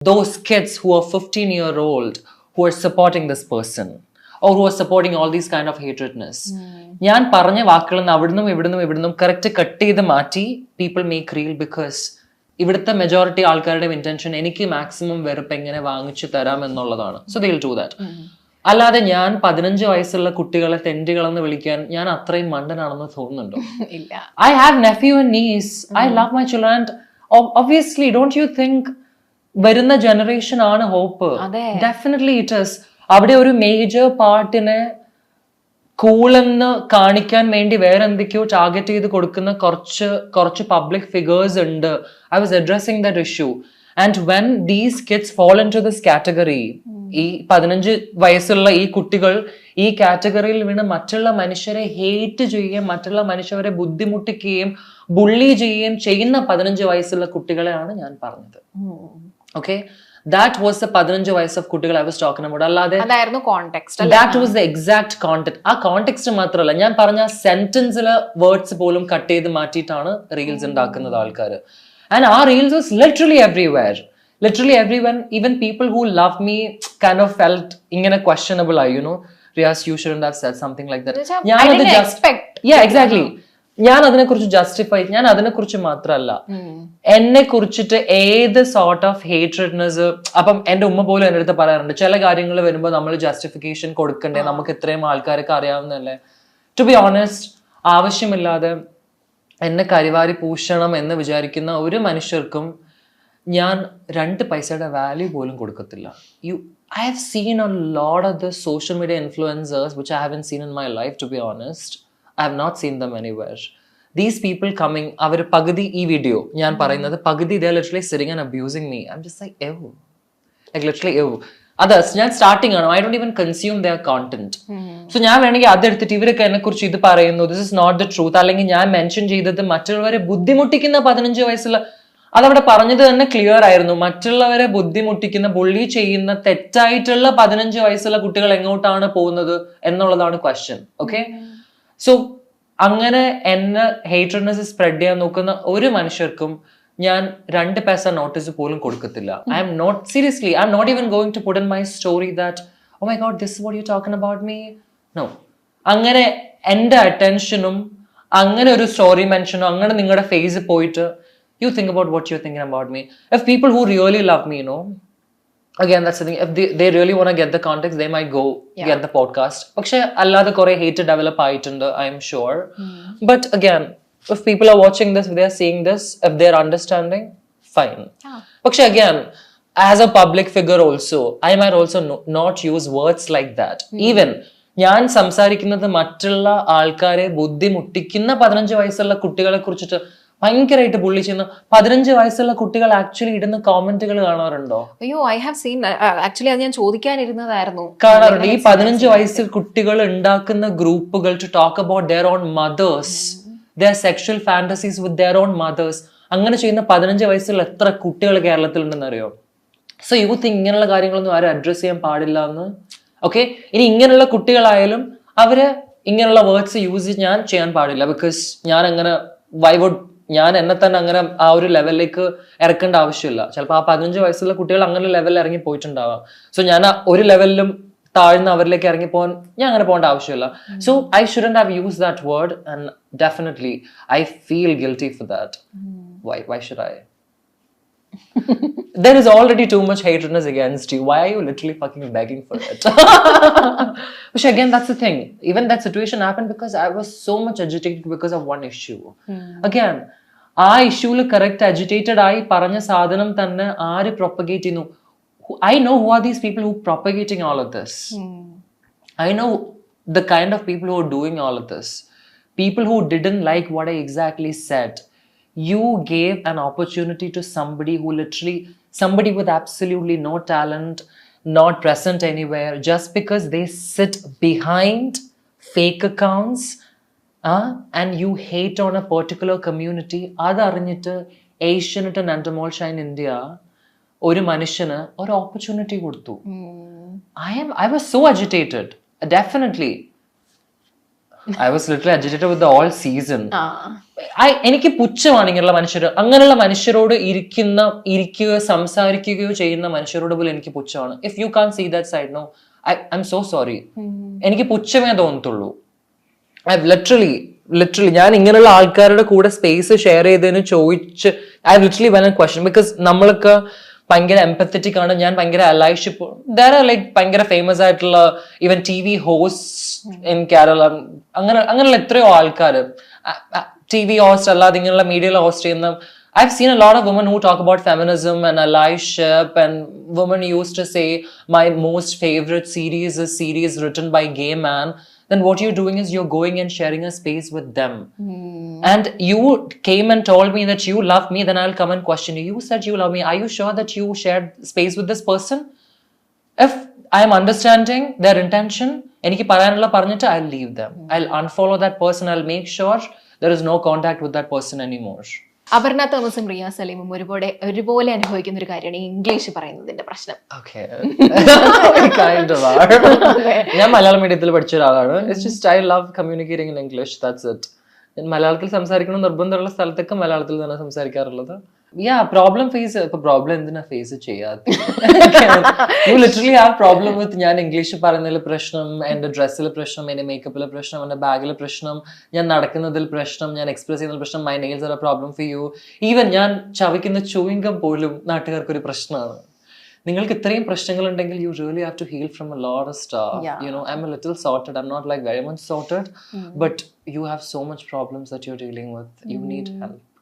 those kids who are 15 year old who are supporting this person or who are supporting all these kind of hatredness. ഞാൻ പറഞ്ഞ വാക്കുകൾ അവിടുന്നും ഇവിടുന്നും ഇവിടുന്നും correct cut ചെയ്ത് മാറ്റി people make reel because ഇവിടുത്തെ majority ആൾക്കാരുടെ intention എനിക്ക് maximum വെറുപ്പ് എങ്ങനെ വാങ്ങിച്ചു തരാം എന്നുള്ളതാണ്. സോ ദിൽ ടു ദാറ്റ് അല്ലാതെ ഞാൻ പതിനഞ്ച് വയസ്സുള്ള കുട്ടികളെ തെണ്ടികളെന്ന് വിളിക്കാൻ ഞാൻ അത്രയും മണ്ടനാണെന്ന് തോന്നുന്നുണ്ടോ? ഇല്ല. I have nephew and niece. I love my children. And ob- obviously, don't you think വരുന്ന ജനറേഷൻ ആണ് ഹോപ്പ്. ഡെഫിനറ്റ്ലി ഇറ്റ് ഇസ് അവിടെ ഒരു മേജർ പാർട്ടിനെ കൂളെന്ന് കാണിക്കാൻ വേണ്ടി വേറെ എന്തൊക്കെയോ ടാർഗറ്റ് ചെയ്ത് കൊടുക്കുന്ന കുറച്ച് കുറച്ച് പബ്ലിക് ഫിഗേഴ്സ് ഉണ്ട്. I was addressing that issue and when these kids fall into this category ഈ പതിനഞ്ച് വയസ്സുള്ള ഈ കുട്ടികൾ ഈ കാറ്റഗറിയിൽ വീണ് മറ്റുള്ള മനുഷ്യരെ ഹേറ്റ് ചെയ്യുകയും മറ്റുള്ള മനുഷ്യരെ ബുദ്ധിമുട്ടിക്കുകയും ബുള്ളി ചെയ്യുകയും ചെയ്യുന്ന പതിനഞ്ച് വയസ്സുള്ള കുട്ടികളെയാണ് ഞാൻ പറഞ്ഞത്. ഓക്കെ ദാറ്റ് വാസ് ദ പതിനഞ്ച് വയസ്സ് ഓഫ് കുട്ടികൾ ഐ വാസ് ടോക്കിംഗ് അബൌട്ട് അല്ലാതെ അതായിരുന്നു കോണ്ടെക്സ്റ്റ് അല്ലെ? That was the exact context ആ കോണ്ടെക്സ്റ്റ് മാത്രമല്ല ഞാൻ പറഞ്ഞ സെന്റൻസിലെ വേർഡ്സ് പോലും കട്ട് ചെയ്ത് മാറ്റിയിട്ടാണ് റീൽസ് ഉണ്ടാക്കുന്നത് ആൾക്കാർ ആൻഡ് ആ reels was literally everywhere literally everyone even people who love me kind of felt ഇങ്ങനെ ക്വസ്റ്റനബിൾ ആയി you know Riyas you should have said something like that ഞാനത് didn't ജസ്റ്റ്. യാ എക്സാക്ട്ലി ഞാൻ അതിനെക്കുറിച്ച് justify ഞാൻ അതിനെക്കുറിച്ച് മാത്രല്ല. എന്നെ കുറിച്ചിട്ട് ഏത് സോർട്ട് ഓഫ് ഹേറ്റ്രഡ്നസ് അപ്പം എന്റെ ഉമ്മ പോലും എന്റെ അടുത്ത് പറയാറുണ്ട് ചില കാര്യങ്ങൾ വരുമ്പോൾ നമ്മൾ ജസ്റ്റിഫിക്കേഷൻ കൊടുക്കണ്ടേ? നമുക്ക് ഇത്രയും ആൾക്കാരൊക്കെ അറിയാവുന്നല്ലേ ടു ബി ഓണസ്റ്റ് ആവശ്യമില്ലാതെ എന്നെ കരിവാരി പൂശണം എന്ന് വിചാരിക്കുന്ന ഒരു മനുഷ്യർക്കും ഞാൻ രണ്ട് പൈസയുടെ വാല്യൂ പോലും കൊടുക്കത്തില്ല. You I have seen a load of the social media influencers which I have seen in my life to be honest I have not seen them anywhere these people coming അവർ പകുതി ഈ video ഞാൻ പറയുന്നത് പകുതി ഇതേ literally sneering and abusing me I'm just like ew like literally ew others ഞാൻ starting ആണ്. I don't even consume their content so ഞാൻ വേണമെങ്കിൽ അതെടുത്തിട്ട് ഇവരൊക്കെ എന്നെ കുറിച്ച് ഇത് പറയുന്നു. This is not the truth അല്ലെങ്കിൽ ഞാൻ മെൻഷൻ ചെയ്തത് മറ്റുള്ളവരെ ബുദ്ധിമുട്ടിക്കുന്ന പതിനഞ്ച് വയസ്സുള്ള അതവിടെ പറഞ്ഞത് തന്നെ ക്ലിയർ ആയിരുന്നു. മറ്റുള്ളവരെ ബുദ്ധിമുട്ടിക്കുന്ന ബുള്ളി ചെയ്യുന്ന തെറ്റായിട്ടുള്ള പതിനഞ്ച് വയസ്സുള്ള കുട്ടികൾ എങ്ങോട്ടാണ് പോകുന്നത് എന്നുള്ളതാണ് ക്വസ്റ്റ്യൻ ഓക്കെ സോ അങ്ങനെ എന്നെ ഹേറ്റർനെസ് സ്പ്രെഡ് ചെയ്യാൻ നോക്കുന്ന ഒരു മനുഷ്യർക്കും ഞാൻ രണ്ട് പൈസ നോട്ടീസ് പോലും കൊടുക്കത്തില്ല. I'm not seriously I'm not even going to put in my story that oh my god this what you talking about me no അങ്ങനെ എന്റെ അറ്റൻഷനും അങ്ങനെ ഒരു സ്റ്റോറി മെൻഷനോ അങ്ങനെ നിങ്ങളുടെ ഫേസ് പോയിട്ട് you think about what you thinking about me if people who really love me no again that's the thing if they, they really want to get the context they might go get the podcast പക്ഷെ അല്ലാതെ കുറെ hate develop ആയിട്ടുണ്ട് I'm sure but again if people are watching this if they are seeing this if they're understanding fine പക്ഷെ again as a public figure also i might also no, not use words like that even ഞാൻ സംസാരിക്കുന്നത് മറ്റുള്ള ആൾക്കാരെ ബുദ്ധിമുട്ടിക്കുന്ന പതിനഞ്ച് വയസ്സുള്ള കുട്ടികളെ കുറിച്ചിട്ട് ഭയങ്കരമായിട്ട് പുള്ളി ചെയ്യുന്ന പതിനഞ്ച് വയസ്സുള്ള കുട്ടികൾ ആക്ച്വലി ഇടുന്ന കോമന്റുകൾ കാണാറുണ്ടോ? അയ്യോ ഐ ഹാവ് സീൻ ആക്ച്വലി അത് ഞാൻ ചോദിക്കാനിരുന്നതായിരുന്നു. കാണാറുണ്ട്. ഈ പതിനഞ്ച് വയസ്സിൽ കുട്ടികൾ ഉണ്ടാക്കുന്ന ഗ്രൂപ്പുകൾ to talk about their own mothers their sexual fantasies with their own mothers അങ്ങനെ ചെയ്യുന്ന പതിനഞ്ച് വയസ്സിൽ എത്ര കുട്ടികൾ കേരളത്തിൽ ഉണ്ടെന്ന് അറിയോ സോ യൂത്ത് ഇങ്ങനെയുള്ള കാര്യങ്ങളൊന്നും ആരും അഡ്രസ് ചെയ്യാൻ പാടില്ല എന്ന്? ഓക്കെ ഇനി ഇങ്ങനെയുള്ള കുട്ടികളായാലും അവർ ഇങ്ങനെയുള്ള വേർഡ്സ് യൂസ് ഞാൻ ചെയ്യാൻ പാടില്ല ബിക്കോസ് ഞാൻ അങ്ങനെ വൈ വുഡ് ഞാൻ എന്നെ തന്നെ അങ്ങനെ ആ ഒരു ലെവലിലേക്ക് ഇറക്കേണ്ട ആവശ്യമില്ല ചിലപ്പോൾ ആ പതിനഞ്ച് വയസ്സുള്ള കുട്ടികൾ അങ്ങനെ ലെവലിൽ ഇറങ്ങി പോയിട്ടുണ്ടാവാം സോ ഞാൻ ഒരു ലെവലിലും താഴ്ന്ന അവരിലേക്ക് ഇറങ്ങി പോകാൻ ഞാൻ അങ്ങനെ പോകേണ്ട ആവശ്യമില്ല so I shouldn't have use that word and definitely I feel guilty for that why why should I there is already too much hatredness against you. Why are you literally fucking begging for it? Which again, that's the thing. Even that situation happened because I was so much agitated because of one issue. Again, ആ ഇഷ്യൂൽ correct agitated ആയി പറഞ്ഞ സാധനം തന്നെ ആര് propagate ചെയ്യുന്നു I know who are these people who propagating all of this I know the kind of people who are doing all of this. People who didn't like what I exactly said. You gave an opportunity to somebody who literally, somebody with absolutely no talent, not present anywhere, just because they sit behind fake accounts uh, you hate on a particular community. അതറിഞ്ഞിട്ട് ഏഷ്യനിട്ട് Endemol Shine India ഒരു മനുഷ്യന് ഒരു opportunity കൊടുത്തു. I'm I was so agitated definitely I was literally agitated with all season ആ. എനിക്ക് പുച്ഛമാണ് ഇങ്ങനെയുള്ള മനുഷ്യർ അങ്ങനെയുള്ള മനുഷ്യരോട് ഇരിക്കുന്ന ഇരിക്കുകയോ സംസാരിക്കുകയോ ചെയ്യുന്ന മനുഷ്യരോട് പോലും എനിക്ക് പുച്ഛമാണ്. If you can see that side no I I'm so sorry എനിക്ക് പുച്ഛമേ തോന്നത്തുള്ളൂ. ഐ ലിറ്ററലി ലിറ്ററലി ഞാൻ ഇങ്ങനെയുള്ള ആൾക്കാരുടെ കൂടെ സ്പേസ് ഷെയർ ചെയ്തതിന് ചോദിച്ച് I literally one question because നമ്മളൊക്കെ ഭയങ്കര എംപത്തറ്റിക് ആണ് ഞാൻ ഭയങ്കര അലൈഷിപ്പ് ദർ ആർ ലൈക്ക് ഭയങ്കര ഫേമസ് ആയിട്ടുള്ള even T V host in Kerala അങ്ങനെ അങ്ങനെയുള്ള എത്രയോ ആൾക്കാർ ടി വി ഹോസ്റ്റ് അല്ലാതെ ഇങ്ങനെയുള്ള മീഡിയയിൽ ഹോസ്റ്റ് ചെയ്യുന്ന I've seen a lot of women who talk about feminism and allyship, and women used to say, My most favorite series is series written by gay man. Then what you're doing is you're going and sharing a space with them. And you came and told me that you love me, then I'll come and question you. You said you love me. Are you sure that you shared space with this person? If I am understanding their intention, എനിക്ക് പറയാനുള്ള പറഞ്ഞിട്ട് I leave them I unfollow that person I make sure there is no contact with that person anymore Aparna തോമസും റിയ സലീമും ഒരുപോലെ ഒരുപോലെ അനുഭവിക്കുന്ന ഒരു കാര്യമാണ് ഈ ഇംഗ്ലീഷ് പറയുന്നതിന്റെ പ്രശ്നം. ഞാൻ മലയാളം മീഡിയത്തിൽ പഠിച്ച ഒരാളാണ്. I love communicating in English that's it മലയാളത്തിൽ സംസാരിക്കണം നിർബന്ധമുള്ള സ്ഥലത്തൊക്കെ മലയാളത്തിൽ തന്നെ സംസാരിക്കാറുള്ളത്. യാ പ്രോബ്ലം ഫേസ് ഇപ്പൊ പ്രോബ്ലം എന്തിനാ ഫേസ് ചെയ്യാത്ത യു ലിറ്ററലി ആ പ്രോബ്ലം വിത്ത് ഞാൻ ഇംഗ്ലീഷ് പറയുന്നതിൽ പ്രശ്നം എന്റെ ഡ്രസ്സിൽ പ്രശ്നം എന്റെ മേക്കപ്പിലെ പ്രശ്നം എന്റെ ബാഗിലെ പ്രശ്നം ഞാൻ നടക്കുന്നതിൽ പ്രശ്നം ഞാൻ എക്സ്പ്രസ് ചെയ്യുന്ന പ്രശ്നം my nails are problem for you even ഞാൻ ചവയ്ക്കുന്ന ചൂയിങ്കം പോലും നാട്ടുകാർക്ക് ഒരു പ്രശ്നമാണ്. നിങ്ങൾക്ക് ഇത്രയും പ്രശ്നങ്ങൾ ഉണ്ടെങ്കിൽ you really have to heal from a lot of stuff Yeah. You know I'm a little sorted I'm not like very much sorted but you have so much problems that you dealing with you need help